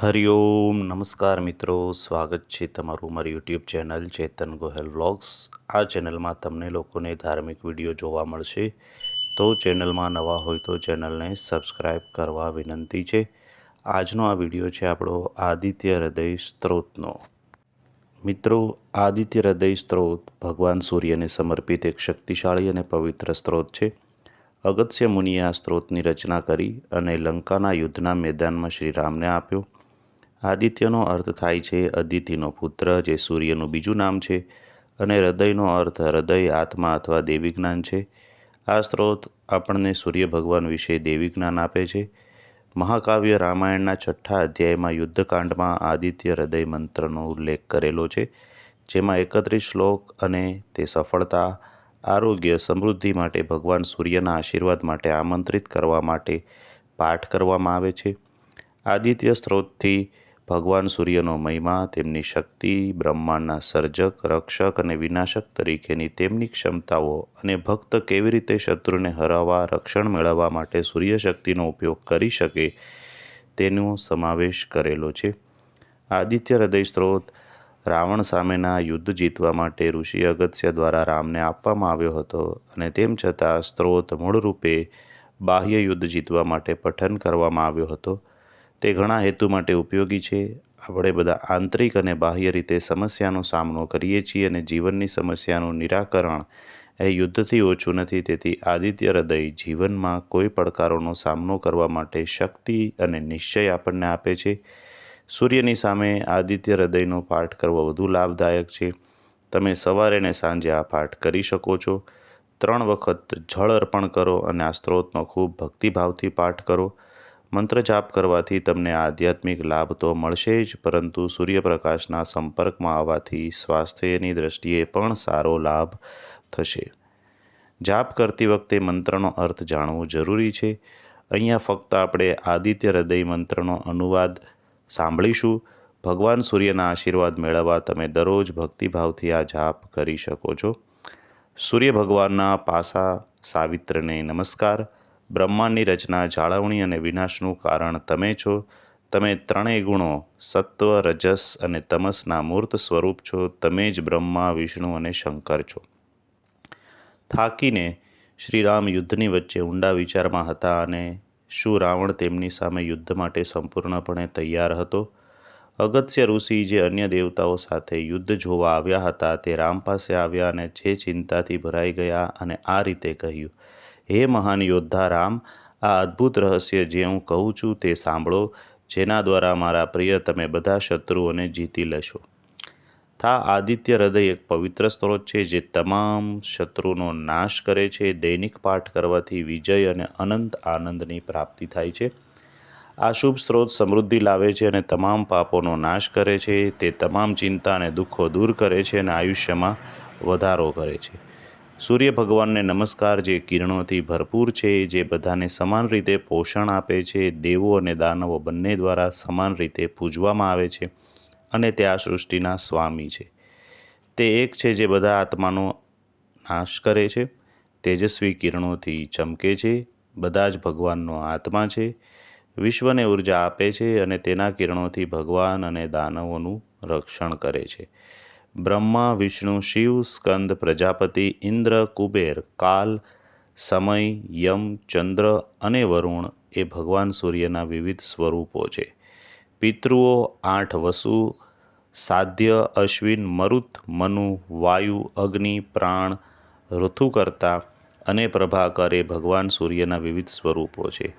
હરિઓમ નમસ્કાર મિત્રો. સ્વાગત છે તમારું મારી YouTube channel Chetan Gohel vlogs. આ ચેનલમાં તમને લોકોને ધાર્મિક વીડિયો જોવા મળશે. તો ચેનલમાં નવા હોય તો ચેનલને સબસ્ક્રાઈબ કરવા વિનંતી છે. આજનો આ વીડિયો છે આપણો આદિત્ય હૃદય સ્ત્રોતનો. મિત્રો, આદિત્ય હૃદય સ્ત્રોત ભગવાન સૂર્યને સમર્પિત એક શક્તિશાળી અને પવિત્ર સ્ત્રોત છે. અગત્ય મુનિએ આ સ્ત્રોતની રચના કરી અને લંકાના યુદ્ધના મેદાનમાં શ્રીરામને આપ્યો. આદિત્યનો અર્થ થાય છે અદિતિનો પુત્ર, જે સૂર્યનું બીજું નામ છે, અને હૃદયનો અર્થ હૃદય, આત્મા અથવા દેવી જ્ઞાન છે. આ સ્ત્રોત આપણને સૂર્ય ભગવાન વિશે દેવી જ્ઞાન આપે છે. મહાકાવ્ય રામાયણના છઠ્ઠા અધ્યાયમાં યુદ્ધકાંડમાં આદિત્ય હૃદય મંત્રનો ઉલ્લેખ કરેલો છે, જેમાં એકત્રીસ શ્લોક અને તે સફળતા, આરોગ્ય, સમૃદ્ધિ માટે ભગવાન સૂર્યના આશીર્વાદ માટે આમંત્રિત કરવા માટે પાઠ કરવામાં આવે છે. આદિત્ય સ્ત્રોતથી ભગવાન સૂર્યનો મહિમા, તેમની શક્તિ, બ્રહ્માંડના સર્જક, રક્ષક અને વિનાશક તરીકેની તેમની ક્ષમતાઓ અને ભક્ત કેવી રીતે શત્રુને હરાવવા, રક્ષણ મેળવવા માટે સૂર્યશક્તિનો ઉપયોગ કરી શકે, તેનો સમાવેશ કરેલો છે. આદિત્ય હૃદય સ્ત્રોત રાવણ સામેના યુદ્ધ જીતવા માટે ઋષિ અગત્ય દ્વારા રામને આપવામાં આવ્યો હતો અને તેમ છતાં સ્ત્રોત મૂળરૂપે બાહ્ય યુદ્ધ જીતવા માટે પઠન કરવામાં આવ્યો હતો. તે ઘણા હેતુ માટે ઉપયોગી છે. આપણે બધા આંતરિક અને બાહ્ય રીતે સમસ્યાનો સામનો કરીએ છીએ અને જીવનની સમસ્યાનું નિરાકરણ એ યુદ્ધથી ઓછું નથી. તેથી આદિત્ય હૃદય જીવનમાં કોઈ પડકારોનો સામનો કરવા માટે શક્તિ અને નિશ્ચય આપણને આપે છે. સૂર્યની સામે આદિત્ય હૃદયનો પાઠ કરવો વધુ લાભદાયક છે. તમે સવારે અને સાંજે આ પાઠ કરી શકો છો. ત્રણ વખત જળ અર્પણ કરો અને આ સ્ત્રોતનો ખૂબ ભક્તિભાવથી પાઠ કરો. મંત્ર જાપ કરવાથી તમને આધ્યાત્મિક લાભ તો મળશે જ, પરંતુ સૂર્યપ્રકાશના સંપર્કમાં આવવાથી સ્વાસ્થ્યની દ્રષ્ટિએ પણ સારો લાભ થશે. જાપ કરતી વખતે મંત્રનો અર્થ જાણવો જરૂરી છે. અહીંયા ફક્ત આપણે આદિત્ય હૃદય મંત્રનો અનુવાદ સાંભળીશું. ભગવાન સૂર્યના આશીર્વાદ મેળવવા તમે દરરોજ ભક્તિભાવથી આ જાપ કરી શકો છો. સૂર્ય ભગવાનના પાસા સાવિત્રને નમસ્કાર. બ્રહ્માંડની રચના જાળવણી અને વિનાશનું કારણ તમે છો. તમે ત્રણેય ગુણો સત્વ, રજસ અને તમસના મૂર્ત સ્વરૂપ છો. તમે જ બ્રહ્મા, વિષ્ણુ અને શંકર છો. થાકીને શ્રીરામ યુદ્ધની વચ્ચે ઊંડા વિચારમાં હતા અને શું રાવણ તેમની સામે યુદ્ધ માટે સંપૂર્ણપણે તૈયાર હતો? અગત્ય ઋષિ જે અન્ય દેવતાઓ સાથે યુદ્ધ જોવા આવ્યા હતા તે રામ પાસે આવ્યા અને જે ચિંતાથી ભરાઈ ગયા અને આ રીતે કહ્યું હે મહાન યોદ્ધા રામ, આ અદ્ભુત રહસ્ય જે હું કહું છું તે સાંભળો, જેના દ્વારા મારા પ્રિય તમે બધા શત્રુઓને જીતી લેશો. થા આદિત્ય હૃદય એક પવિત્ર સ્ત્રોત છે જે તમામ શત્રુનો નાશ કરે છે, દૈનિક પાઠ કરવાથી વિજય અને અનંત આનંદની પ્રાપ્તિ થાય છે. આ શુભ સ્ત્રોત સમૃદ્ધિ લાવે છે અને તમામ પાપોનો નાશ કરે છે, તે તમામ ચિંતા અને દુઃખો દૂર કરે છે અને આયુષ્યમાં વધારો કરે છે. સૂર્ય ભગવાનને નમસ્કાર જે કિરણોથી ભરપૂર છે, જે બધાને સમાન રીતે પોષણ આપે છે, દેવો અને દાનવો બંને દ્વારા સમાન રીતે પૂજવામાં આવે છે અને તે આ સૃષ્ટિના સ્વામી છે. તે એક છે જે બધા આત્માનો નાશ કરે છે, તેજસ્વી કિરણોથી ચમકે છે, બધા જ ભગવાનનો આત્મા છે, વિશ્વને ઊર્જા આપે છે અને તેના કિરણોથી ભગવાન અને દાનવોનું રક્ષણ કરે છે. બ્રહ્મા, વિષ્ણુ, શિવ, સ્કંદ, પ્રજાપતિ, ઇન્દ્ર, કુબેર, કાલ, સમય, યમ, ચંદ્ર અને વરુણ એ ભગવાન સૂર્યના વિવિધ સ્વરૂપો છે. પિતૃઓ આઠ વસુ, સાધ્ય, અશ્વિન, મરુત, મનુ, વાયુ, અગ્નિ, પ્રાણ, ઋતુકર્તા અને પ્રભાકર એ ભગવાન સૂર્યના વિવિધ સ્વરૂપો છે.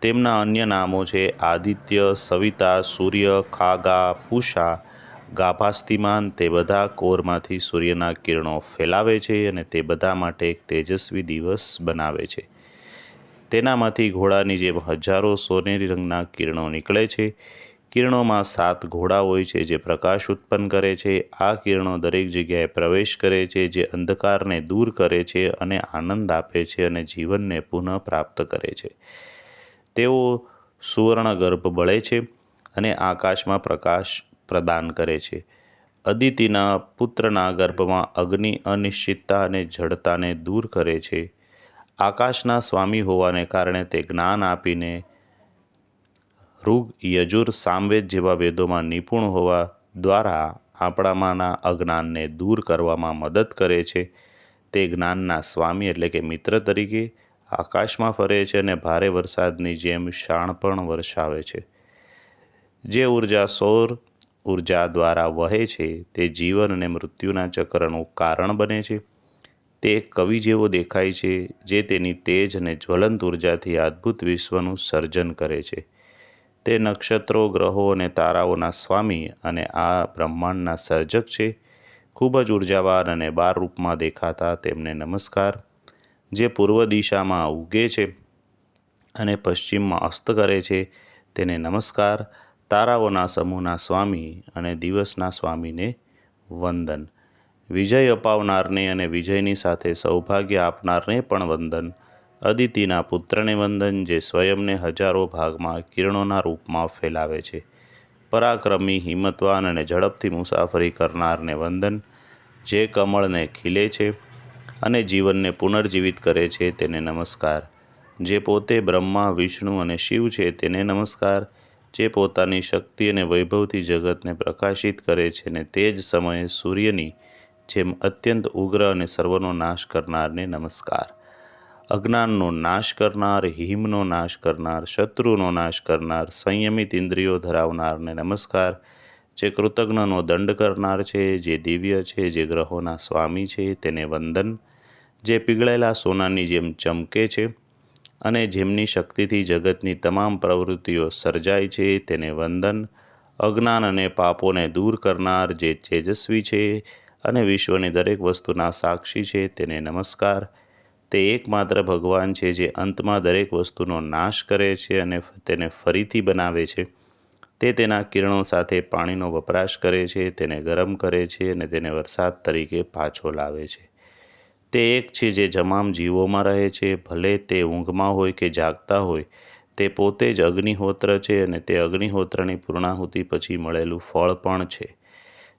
તેમના અન્ય નામો છે આદિત્ય, સવિતા, સૂર્ય, ખાગા, પૂષા ગાભાસ્થિમાન તે બધા કોરમાંથી સૂર્યના કિરણો ફેલાવે છે અને તે બધા માટે એક તેજસ્વી દિવસ બનાવે છે. તેનામાંથી ઘોડાની જેમ હજારો સોનેરી રંગના કિરણો નીકળે છે. કિરણોમાં સાત ઘોડા હોય છે જે પ્રકાશ ઉત્પન્ન કરે છે. આ કિરણો દરેક જગ્યાએ પ્રવેશ કરે છે જે અંધકારને દૂર કરે છે અને આનંદ આપે છે અને જીવનને પુનઃ પ્રાપ્ત કરે છે. તેઓ સુવર્ણ ગર્ભ બળે છે અને આકાશમાં પ્રકાશ પ્રદાન કરે છે. અદિતિના પુત્રના ગર્ભમાં અગ્નિ, અનિશ્ચિતતા અને જડતાને દૂર કરે છે. આકાશના સ્વામી હોવાને કારણે તે જ્ઞાન આપીને ઋગ યજુર સામવેદ જેવા વેદોમાં નિપુણ હોવા દ્વારા આપણામાંના અજ્ઞાનને દૂર કરવામાં મદદ કરે છે. તે જ્ઞાનના સ્વામી એટલે કે મિત્ર તરીકે આકાશમાં ફરે છે અને ભારે વરસાદની જેમ શાણ પણ વરસાવે છે. જે ઊર્જા સૌર ઊર્જા દ્વારા વહે છે તે જીવન અને મૃત્યુના ચક્રનું કારણ બને છે. તે કવિ જેવો દેખાય છે જે તેની તેજ અને જ્વલંત ઉર્જાથી અદ્ભુત વિશ્વનું સર્જન કરે છે. તે નક્ષત્રો, ગ્રહો અને તારાઓના સ્વામી અને આ બ્રહ્માંડના સર્જક છે. ખૂબ જ ઉર્જાવાન અને બાર રૂપમાં દેખાતા તેમને નમસ્કાર, જે પૂર્વ દિશામાં ઉગે છે અને પશ્ચિમમાં અસ્ત કરે છે, તેને નમસ્કાર તારાઓના સમૂહના સ્વામી અને દિવસના સ્વામીને વંદન. વિજય અપાવનારને અને વિજયની સાથે સૌભાગ્ય આપનારને પણ વંદન. અદિતિના પુત્રને વંદન, જે સ્વયંને હજારો ભાગમાં કિરણોના રૂપમાં ફેલાવે છે. પરાક્રમી, હિંમતવાન અને ઝડપથી મુસાફરી કરનારને વંદન, જે કમળને ખીલે છે અને જીવનને પુનર્જીવિત કરે છે તેને નમસ્કાર. જે પોતે બ્રહ્મા, વિષ્ણુ અને શિવ છે તેને નમસ્કાર. જે પોતાની શક્તિ અને વૈભવથી જગતને પ્રકાશિત કરે છે અને તે જ સમયે સૂર્યની જેમ અત્યંત ઉગ્ર અને સર્વનો નાશ કરનારને નમસ્કાર. અજ્ઞાનનો નાશ કરનાર, હિમનો નાશ કરનાર, શત્રુનો નાશ કરનાર, સંયમિત ઇન્દ્રિયો ધરાવનારને નમસ્કાર, જે કૃતજ્ઞનો દંડ કરનાર છે, જે દિવ્ય છે, જે ગ્રહોના સ્વામી છે, તેને વંદન, જે પીગળેલા સોનાની જેમ ચમકે છે અને જેમની શક્તિથી જગતની તમામ પ્રવૃત્તિઓ સર્જાય છે, તેને વંદન, અજ્ઞાન અને પાપોને દૂર કરનાર જે તેજસ્વી છે અને વિશ્વની દરેક વસ્તુના સાક્ષી છે, તેને નમસ્કાર. તે એકમાત્ર ભગવાન છે જે અંતમાં દરેક વસ્તુનો નાશ કરે છે અને તેને ફરીથી બનાવે છે. તે તેના કિરણો સાથે પાણીનો વપરાશ કરે છે, તેને ગરમ કરે છે અને તેને વરસાદ તરીકે પાછો લાવે છે. તે એક છે જે જમામ જીવોમાં રહે છે, ભલે તે ઊંઘમાં હોય કે જાગતા હોય, તે પોતે જ અગ્નિહોત્ર છે અને તે અગ્નિહોત્રની પૂર્ણાહુતિ પછી મળેલું ફળ પણ છે.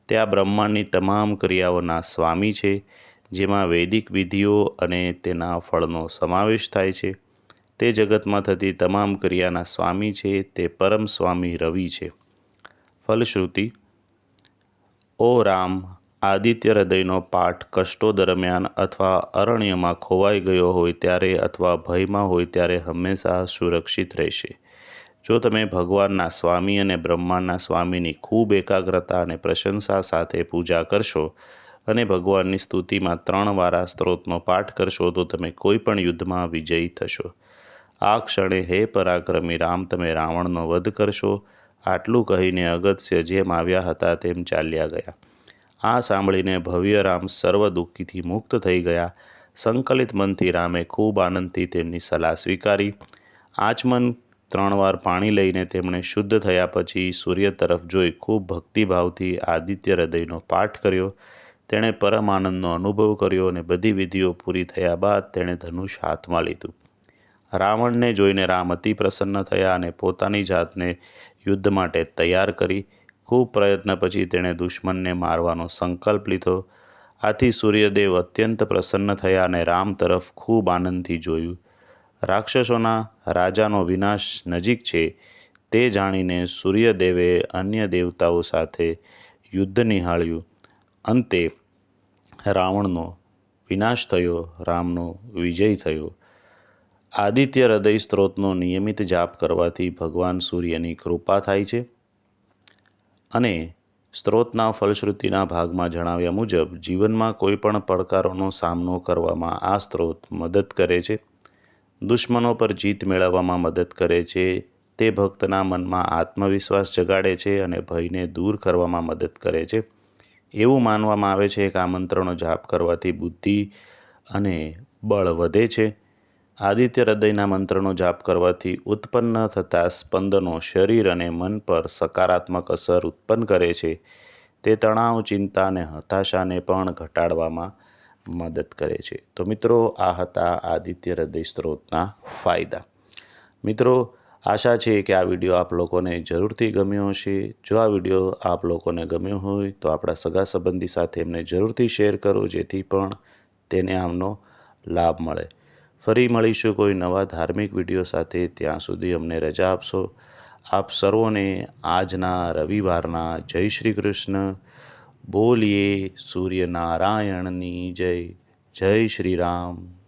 તે આ બ્રહ્માંડની તમામ ક્રિયાઓના સ્વામી છે, જેમાં વૈદિક વિધિઓ અને તેના ફળનો સમાવેશ થાય છે. તે જગતમાં થતી તમામ ક્રિયાના સ્વામી છે, તે પરમ સ્વામી રવિ છે. ફલશ્રુતિ, ઓ રામ આદિત્ય હૃદયનો પાઠ કષ્ટો દરમિયાન અથવા અરણ્યમાં ખોવાઈ ગયો હોય ત્યારે અથવા ભયમાં હોય ત્યારે હંમેશા સુરક્ષિત રહેશે. જો તમે ભગવાનના સ્વામી અને બ્રહ્માંડના સ્વામીની ખૂબ એકાગ્રતા અને પ્રશંસા સાથે પૂજા કરશો અને ભગવાનની સ્તુતિમાં ત્રણ વારા સ્ત્રોતનો પાઠ કરશો, તો તમે કોઈ પણ યુદ્ધમાં વિજયી થશો. આ ક્ષણે હે પરાક્રમી રામ, તમે રાવણનો વધ કરશો. આટલું કહીને અગત્ય જેમ આવ્યા હતા, તેમ ચાલ્યા ગયા. આ સાંભળીને ભવ્ય રામ સર્વ દુઃખીથી મુક્ત થઈ ગયા. સંકલિત મનથી રામે ખૂબ આનંદથી તેમની સલાહ સ્વીકારી. આચમન ત્રણ વાર પાણી લઈને તેમણે શુદ્ધ થયા પછી સૂર્ય તરફ જોઈ ખૂબ ભક્તિભાવથી આદિત્ય હૃદયનો પાઠ કર્યો. તેણે પરમ આનંદનો અનુભવ કર્યો અને બધી વિધિઓ પૂરી થયા બાદ તેણે ધનુષ હાથમાં લીધું. રાવણને જોઈને રામ અતિ પ્રસન્ન થયા અને પોતાની જાતને યુદ્ધ માટે તૈયાર કરી. ખૂબ પ્રયત્ન પછી તેણે દુશ્મનને મારવાનો સંકલ્પ લીધો. આથી સૂર્યદેવ અત્યંત પ્રસન્ન થયા અને રામ તરફ ખૂબ આનંદથી જોયું. રાક્ષસોના રાજાનો વિનાશ નજીક છે તે જાણીને સૂર્યદેવે અન્ય દેવતાઓ સાથે યુદ્ધ નિહાળ્યું. અંતે રાવણનો વિનાશ થયો, રામનો વિજય થયો. આદિત્ય હૃદય સ્ત્રોતનો નિયમિત જાપ કરવાથી ભગવાન સૂર્યની કૃપા થાય છે. અને સ્ત્રોતના ફલશ્રુતિના ભાગમાં જણાવ્યા મુજબ, જીવનમાં કોઈ પણ પડકારોનો સામનો કરવામાં આ સ્ત્રોત મદદ કરે છે. દુશ્મનો પર જીત મેળવવામાં મદદ કરે છે. તે ભક્તના મનમાં આત્મવિશ્વાસ જગાડે છે અને ભયને દૂર કરવામાં મદદ કરે છે. એવું માનવામાં આવે છે કે આ મંત્રનો જાપ કરવાથી બુદ્ધિ અને બળ વધે છે. આદિત્ય હૃદયના મંત્રનો જાપ કરવાથી ઉત્પન્ન થતા સ્પંદનો શરીર અને મન પર સકારાત્મક અસર ઉત્પન્ન કરે છે. તે તણાવ, ચિંતા અને હતાશાને પણ ઘટાડવામાં મદદ કરે છે. તો મિત્રો, આ હતા આદિત્ય હૃદય સ્ત્રોતના ફાયદા. મિત્રો, આશા છે કે આ વીડિયો આપ લોકોને જરૂરથી ગમ્યો હશે. જો આ વીડિયો આપ લોકોને ગમ્યો હોય, તો આપણા સગા સંબંધી સાથે એમને જરૂરથી શેર કરો, જેથી પણ તેને આમનો લાભ મળે. ફરી મળીશું કોઈ નવા ધાર્મિક વીડિયો સાથે. ત્યાં સુધી અમને રજા આપશો. આપ સર્વોને આજના રવિવારના જય શ્રી કૃષ્ણ. બોલીએ સૂર્યનારાયણની જય. જય શ્રી રામ.